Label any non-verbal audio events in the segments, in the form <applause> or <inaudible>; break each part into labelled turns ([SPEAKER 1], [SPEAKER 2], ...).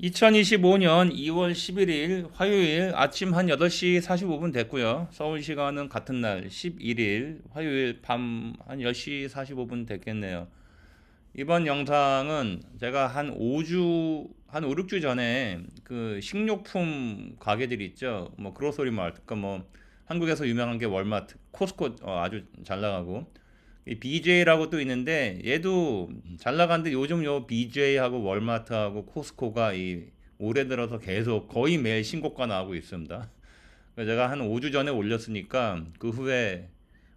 [SPEAKER 1] 2025년 2월 11일 화요일 아침 한 8시 45분 됐고요. 서울 시간은 같은 날 11일 화요일 밤 한 10시 45분 됐겠네요. 이번 영상은 제가 한 5주 한 5, 6주 전에 그 식료품 가게들 있죠. 뭐 그로소리 마트, 그러니까 뭐 한국에서 유명한 게 월마트, 코스코 어, 아주 잘 나가고 이 BJ라고 또 있는데 얘도 잘 나가는데 요즘 요 BJ하고 월마트하고 코스코가 이 올해 들어서 계속 거의 매일 신고가 나오고 있습니다. 제가 한 5주 전에 올렸으니까 그 후에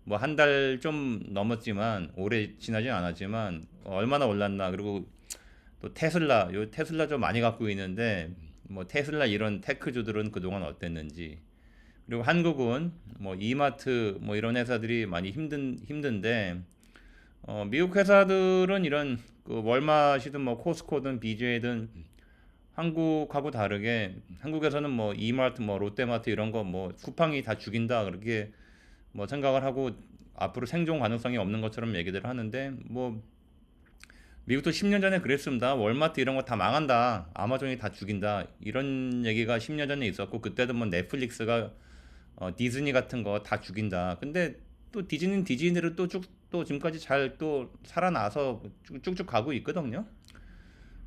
[SPEAKER 1] 뭐 한 달 좀 넘었지만 오래 지나진 않았지만 얼마나 올랐나 그리고 또 테슬라 요 테슬라 좀 많이 갖고 있는데 뭐 테슬라 이런 테크주들은 그동안 어땠는지 그리고 한국은 뭐 이마트 뭐 이런 회사들이 많이 힘든 힘든데 어, 미국 회사들은 이런 그 월마시든 뭐 코스코든 BJ든 한국하고 다르게 한국에서는 뭐 이마트 뭐 롯데마트 이런 거 뭐 쿠팡이 다 죽인다 그렇게 뭐 생각을 하고 앞으로 생존 가능성이 없는 것처럼 얘기들 하는데 뭐 미국도 10년 전에 그랬습니다. 월마트 이런 거 다 망한다. 아마존이 다 죽인다. 이런 얘기가 10년 전에 있었고 그때도 뭐 넷플릭스가 어, 디즈니 같은 거 다 죽인다. 근데 또 디즈니는 디즈니로 또 쭉 또 지금까지 잘 또 살아나서 쭉- 쭉쭉 가고 있거든요.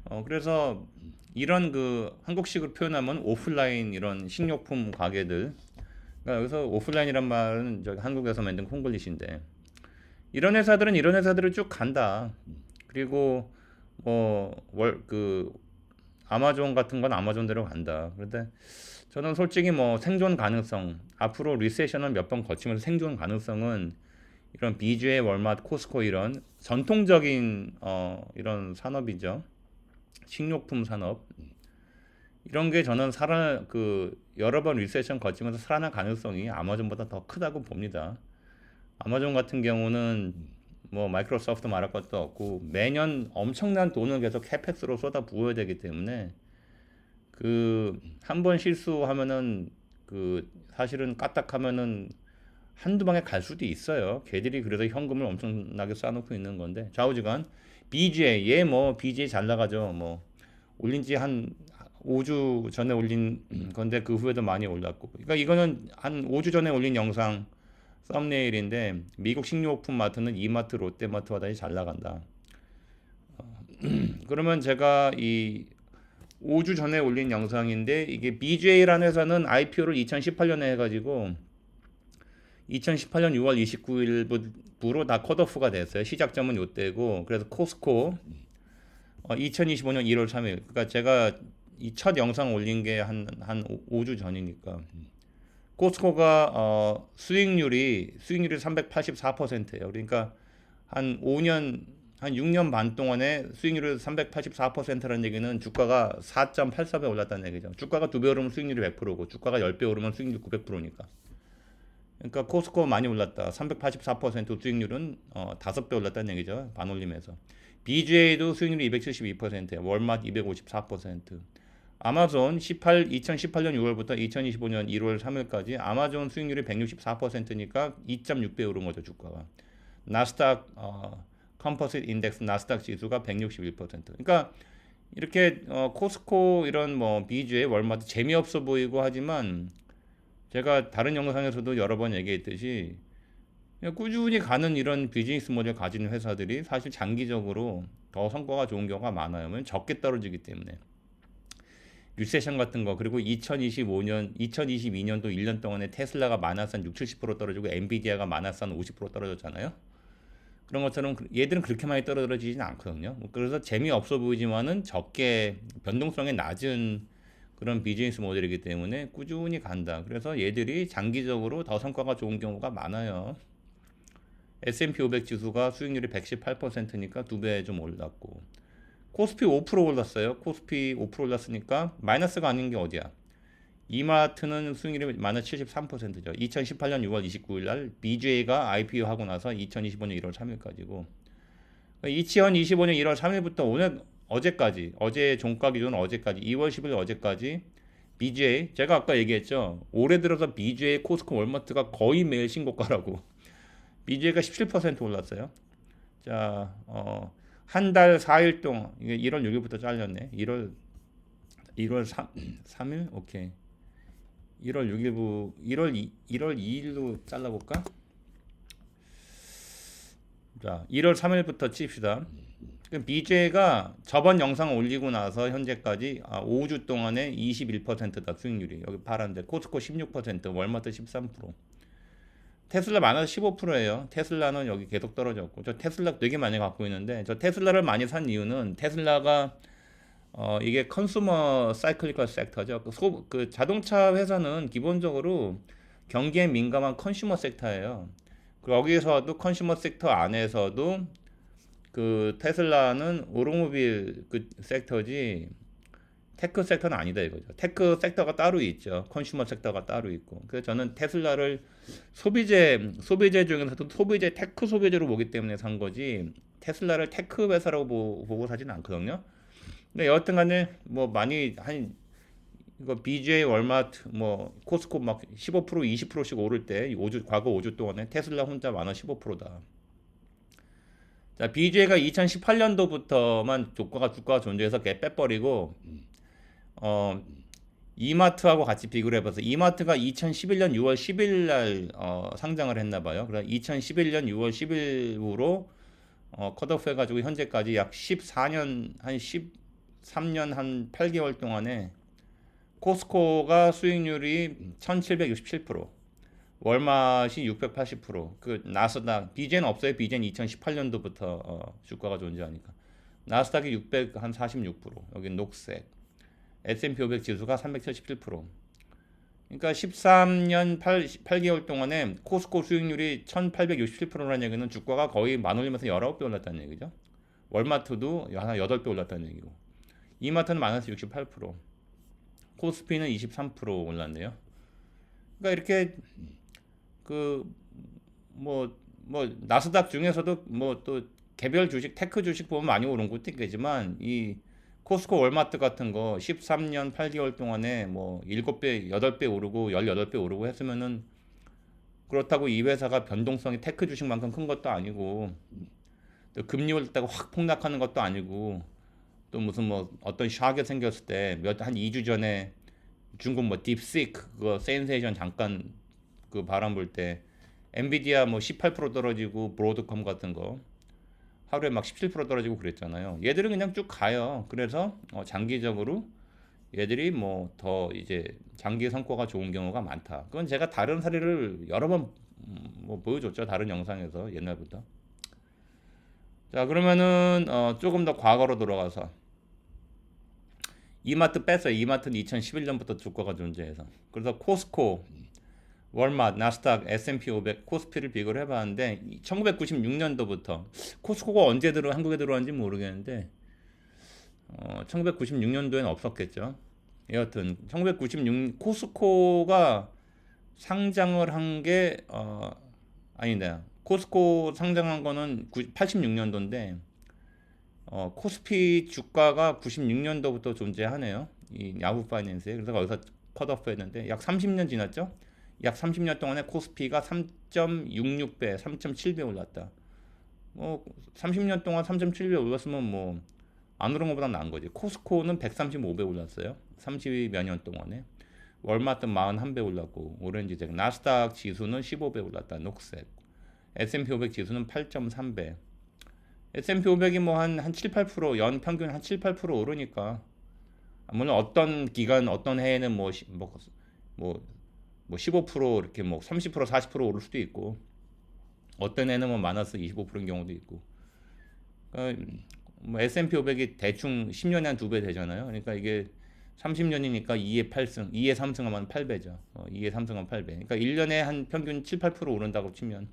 [SPEAKER 1] 어, 그래서 이런 그 한국식으로 표현하면 오프라인 이런 식료품 가게들 그러니까 여기서 오프라인이란 말은 저기 한국에서 만든 콩글리시인데 이런 회사들은 이런 회사들을 쭉 간다. 그리고 뭐월그 아마존 같은 건 아마존대로 간다. 그런데 저는 솔직히 뭐 생존 가능성 앞으로 리세션을 몇 번 거치면서 생존 가능성은 이런 BJ, 월마트, 코스코 이런 전통적인 어 이런 산업이죠. 식료품 산업 이런 게 저는 살아 그 여러 번 리세션 거치면서 살아날 가능성이 아마존보다 더 크다고 봅니다. 아마존 같은 경우는 뭐 마이크로소프트 말할 것도 없고 매년 엄청난 돈을 계속 캐펙스로 쏟아 부어야 되기 때문에 그 한 번 실수하면은 그 사실은 까딱하면은 한두 방에 갈 수도 있어요. 걔들이 그래서 현금을 엄청나게 쌓아놓고 있는 건데 좌우지간 BJ 얘뭐 BJ 잘 나가죠. 뭐 올린 지 한 5주 전에 올린 건데 그 후에도 많이 올랐고 그러니까 이거는 한 5주 전에 올린 영상 썸네일인데 미국 식료품 마트는 이마트, 롯데마트와 달리 잘 나간다. <clears throat> 그러면 제가 이 5주 전에 올린 영상인데 이게 BJ라는 회사는 IPO를 2018년에 해가지고 2018년 6월 29일부로 다 컷오프가 됐어요. 시작점은 요때고 그래서 코스코 어, 2025년 1월 3일 그러니까 제가 이 첫 영상 올린 게 한 한 5주 전이니까 코스코가 어, 수익률이 수익률이 384%예요. 그러니까 한 5년 한 6년 반 동안에 수익률이 384%라는 얘기는 주가가 4.84배 올랐다는 얘기죠. 주가가 두 배 오르면 수익률이 100%고 주가가 10배 오르면 수익률 900%니까. 그러니까 코스코 많이 올랐다. 384% 수익률은 어, 5배 올랐다는 얘기죠. 반올림에서. BJ도 수익률이 272%, 월마트 254%. 아마존 18 2018년 6월부터 2025년 1월 3일까지 아마존 수익률이 164%니까 2.6배 오른 거죠, 주가가. 나스닥 어, 컴포sit 인덱스 나스닥 지수가 161%. 그러니까 이렇게 어, 코스코 이런 뭐 BJ, 월마트 재미없어 보이고 하지만 제가 다른 영상에서도 여러 번 얘기했듯이 꾸준히 가는 이런 비즈니스 모델 가진 회사들이 사실 장기적으로 더 성과가 좋은 경우가 많아요. 적게 떨어지기 때문에. 리세션 같은 거 그리고 2025년 2022년도 1년 동안에 테슬라가 마이너스 한 6, 70% 떨어지고 엔비디아가 한50% 떨어졌잖아요. 그런 것처럼 그- 얘들은 그렇게 많이 떨어지진 않거든요. 그래서 재미없어 보이지만은 적게 변동성이 낮은 그런 비즈니스 모델이기 때문에 꾸준히 간다. 그래서 얘들이 장기적으로 더 성과가 좋은 경우가 많아요. S&P 500 지수가 수익률이 118%니까 두 배 좀 올랐고 코스피 5% 올랐어요. 코스피 5% 올랐으니까 마이너스가 아닌 게 어디야? 이마트는 수익률이 마이너스 73%죠. 2018년 6월 29일 날 BJ가 IPO 하고 나서 2025년 1월 3일까지고 2025년 1월 3일부터 오늘 어제까지 어제 종가 기준 어제까지 2월 10일 어제까지 BJ 제가 아까 얘기했죠. 올해 들어서 BJ 코스코 월마트가 거의 매일 신고가라고. BJ가 17% 올랐어요. 자, 어, 한 달 4일 동안, 이게 1월 6일부터 잘렸네. 1월 1월 3, 3일? 오케이. 1월 6일부 1월 2, 1월 2일로 잘라 볼까? 자, 1월 3일부터 칩시다. 그럼 BJ가 저번 영상 올리고 나서 현재까지 아, 5주 동안에 21%다 수익률이 여기 파란데 코스코 16% 월마트 13% 테슬라 마이너스 15%예요. 테슬라는 여기 계속 떨어졌고 저 테슬라 되게 많이 갖고 있는데 저 테슬라를 많이 산 이유는 테슬라가 어 이게 컨슈머 사이클리컬 섹터죠. 그, 소, 그 자동차 회사는 기본적으로 경기에 민감한 컨슈머 섹터예요. 여기서도 컨슈머 섹터 안에서도 그 테슬라는 오토모빌 그 섹터지 테크 섹터는 아니다 이거죠. 테크 섹터가 따로 있죠. 컨슈머 섹터가 따로 있고. 그래서 저는 테슬라를 소비재 소비재 중에서도 소비재 테크 소비재로 보기 때문에 산 거지. 테슬라를 테크 회사라고 보, 보고 사지는 않거든요. 근데 여하튼간에 뭐 많이 한 이거 BJ 월마트 뭐 코스코 막 15% 20%씩 오를 때 5주 과거 5주 동안에 테슬라 혼자 만원 15%다. 자, BJ가 2018년도부터만 주가가 주가가 존재해서 걔 빼버리고 어 이마트하고 같이 비교를 해봐서 이마트가 2011년 6월 10일 날 어, 상장을 했나 봐요. 그래서 2011년 6월 10일부로 어, 컷오프 해가지고 현재까지 약 14년 한 13년 한 8개월 동안에 코스코가 수익률이 1767%, 월마시 680%, 그 나스닥 비젠 없어요. 비젠 2018년도부터 어, 주가가 존재하니까 나스닥이 646% 여기 녹색, S&P 500 지수가 377%. 그러니까 13년 8, 8개월 동안에 코스코 수익률이 1867%라는 얘기는 주가가 거의 만 올리면서 19배 올랐다는 얘기죠. 월마트도 한 8배 올랐다는 얘기고. 이마트는 마이너스 68%. 코스피는 23% 올랐네요. 그러니까 이렇게 그뭐뭐 나스닥 중에서도 뭐 또 개별 주식 테크 주식 보면 많이 오른 것도 있겠지만 이 코스코 월마트 같은 거 13년 8개월 동안에 뭐 7배, 8배 오르고 18배 오르고 했으면은 그렇다고 이 회사가 변동성이 테크 주식만큼 큰 것도 아니고 또 금리 올렸다가 확 폭락하는 것도 아니고 또 무슨 뭐 어떤 샤게 생겼을 때 몇 한 2주 전에 중국 뭐 딥시크 그거 센세이션 잠깐 그 바람 불 때 엔비디아 뭐 18% 떨어지고 브로드컴 같은 거 하루에 막 17% 떨어지고 그랬잖아요. 얘들은 그냥 쭉 가요. 그래서 어, 장기적으로 얘들이 뭐 더 이제 장기 성과가 좋은 경우가 많다. 그건 제가 다른 사례를 여러 번 뭐 보여줬죠. 다른 영상에서 옛날부터. 자 그러면은 어, 조금 더 과거로 돌아가서 이마트 뺐어요. 이마트는 2011년부터 주가가 존재해서. 그래서 코스코, 월마트, 나스닥, S&P 500, 코스피를 비교를 해봤는데 1996년도부터 코스코가 언제 들어 한국에 들어왔는지 모르겠는데 어, 1996년도에는 없었겠죠. 여하튼 1996 코스코가 상장을 한 게 어, 아닌데 코스코 상장한 거는 86년도인데 어, 코스피 주가가 96년도부터 존재하네요. 이 야후 파이낸스에 그래서 거기서 컷오프 했는데 약 30년 지났죠. 약 30년 동안에 코스피가 3.66배, 3.7배 올랐다. 뭐 30년 동안 3.7배 올랐으면 뭐 안 오른 것보다 나은 거지. 코스코는 135배 올랐어요. 30여 년 동안에. 월마트 41배 올랐고 오렌지색. 나스닥 지수는 15배 올랐다. 녹색. S&P 500 지수는 8.3배. S&P 500이 뭐한한 7, 8%연 평균 한 7, 8% 오르니까 물론 어떤 기간 어떤 해에는 뭐뭐 뭐 뭐, 뭐 15% 이렇게 뭐 30% 40% 오를 수도 있고 어떤 해는 뭐 마이너스 25%인 경우도 있고 그러니까 뭐 S&P 500이 대충 10년에 한 두 배 되잖아요. 그러니까 이게 30년이니까 2에 8승, 2에 3승하면 8배죠. 어, 2에 3승하면 8배. 그러니까 1년에 한 평균 7, 8% 오른다고 치면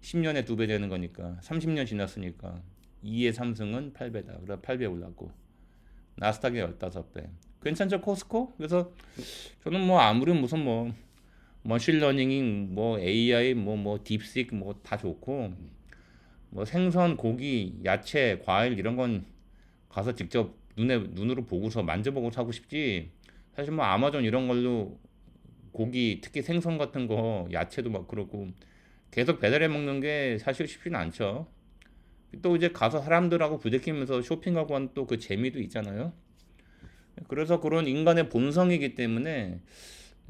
[SPEAKER 1] 10년에 두 배 되는 거니까 30년 지났으니까 2의 3승은 8배다. 그래서 8배 올랐고 나스닥이 15배. 괜찮죠 코스코? 그래서 저는 뭐 아무리 무슨 뭐 머신러닝 뭐 AI 뭐뭐 딥식 뭐 다 좋고 뭐 생선, 고기, 야채, 과일 이런 건 가서 직접 눈에 눈으로 보고서 만져보고 사고 싶지. 사실 뭐 아마존 이런 걸로 고기 특히 생선 같은 거 야채도 막 그렇고 계속 배달해 먹는 게 사실 쉽지는 않죠. 또 이제 가서 사람들하고 부대끼면서 쇼핑하고 하는 또 그 재미도 있잖아요. 그래서 그런 인간의 본성이기 때문에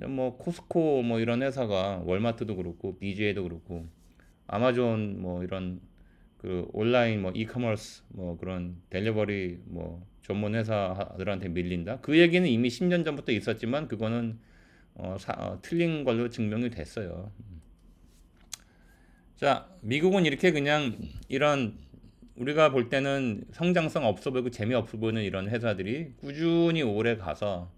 [SPEAKER 1] 뭐 코스코 뭐 이런 회사가 월마트도 그렇고 BJ도 그렇고 아마존 뭐 이런 그 온라인 뭐 이커머스 뭐 그런 델리버리 뭐 전문 회사들한테 밀린다. 그 얘기는 이미 10년 전부터 있었지만 그거는 어, 사- 어, 틀린 걸로 증명이 됐어요. 자, 미국은 이렇게 그냥 이런 우리가 볼 때는 성장성 없어 보이고 재미없어 보이는 이런 회사들이 꾸준히 오래 가서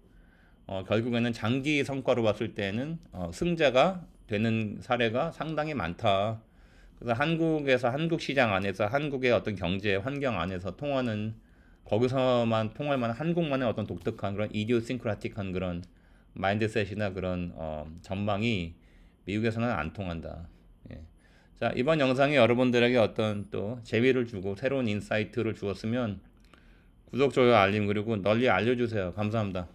[SPEAKER 1] 어, 결국에는 장기 성과로 봤을 때는 어, 승자가 되는 사례가 상당히 많다. 그래서 한국에서 한국 시장 안에서 한국의 어떤 경제 환경 안에서 통하는 거기서만 통할 만한 한국만의 어떤 독특한 그런 이디오싱크라틱한 그런 마인드셋이나 그런 어, 전망이 미국에서는 안 통한다. 예. 자, 이번 영상이 여러분들에게 어떤 또 재미를 주고 새로운 인사이트를 주었으면 구독, 좋아요, 알림 그리고 널리 알려주세요. 감사합니다.